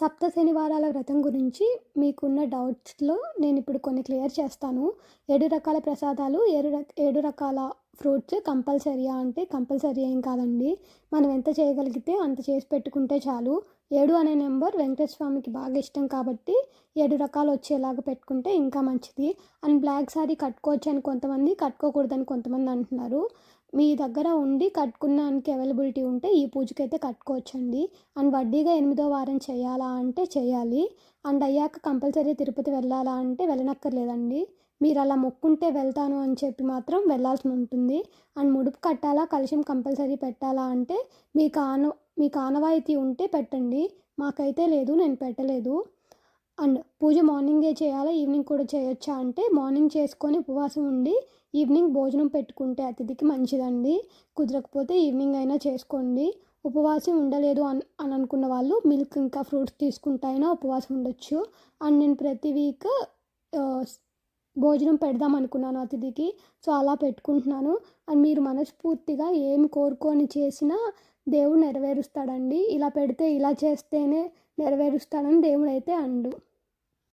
సప్త శనివారాల వ్రతం గురించి మీకున్న డౌట్స్లో నేను ఇప్పుడు కొన్ని క్లియర్ చేస్తాను. ఏడు రకాల ప్రసాదాలు ఏడు రక ఏడు రకాల ఫ్రూట్స్ కంపల్సరీయా అంటే కంపల్సరీ ఏం కాదండి. మనం ఎంత చేయగలిగితే అంత చేసి పెట్టుకుంటే చాలు. ఏడు అనే నెంబర్ వెంకటేశ్వర స్వామికి బాగా ఇష్టం కాబట్టి ఏడు రకాలు వచ్చేలాగా పెట్టుకుంటే ఇంకా మంచిది. అండ్ బ్లాక్ శారీ కట్టుకోవచ్చు అని కొంతమంది కట్టుకోకూడదని కొంతమంది అంటున్నారు. మీ దగ్గర ఉండి కట్టుకున్నానికి అవైలబిలిటీ ఉంటే ఈ పూజకైతే కట్టుకోవచ్చండి. అండ్ వడ్డీగా ఎనిమిదో వారం చేయాలా అంటే చేయాలి. అండ్ అయ్యాక కంపల్సరీ తిరుపతి వెళ్ళాలా అంటే వెళ్ళనక్కర్లేదండి. మీరు అలా మొక్కుంటే వెళ్తాను అని చెప్పి మాత్రం వెళ్ళాల్సి ఉంటుంది. అండ్ ముడుపు కట్టాలా కలుషం కంపల్సరీ పెట్టాలా అంటే మీకు ఆను మీకు ఆనవాయితీ ఉంటే పెట్టండి. మాకైతే లేదు నేను పెట్టలేదు. అండ్ పూజ మార్నింగే చేయాలా? ఈవినింగ్ కూడా చేయొచ్చా? అంటే మార్నింగ్ చేసుకొని ఉపవాసం ఉండి ఈవినింగ్ భోజనం పెట్టుకుంటే అతిథికి మంచిదండి. కుదరకపోతే ఈవినింగ్ అయినా చేసుకోండి. ఉపవాసం ఉండలేదు అని అని అనుకున్న వాళ్ళు మిల్క్ ఇంకా ఫ్రూట్స్ తీసుకుంటైనా అయినా ఉపవాసం ఉండొచ్చు. అండ్ నేను ప్రతి వీక్ భోజనం పెడదాం అనుకున్నాను అతిథికి. సో అలా పెట్టుకుంటున్నాను. అండ్ మీరు మనస్ఫూర్తిగా ఏమి కోరుకొని చేసినా దేవుడు నెరవేరుస్తాడండి. ఇలా పెడితే ఇలా చేస్తేనే నెరవేరుస్తాడని దేవుడు అయితే అండు.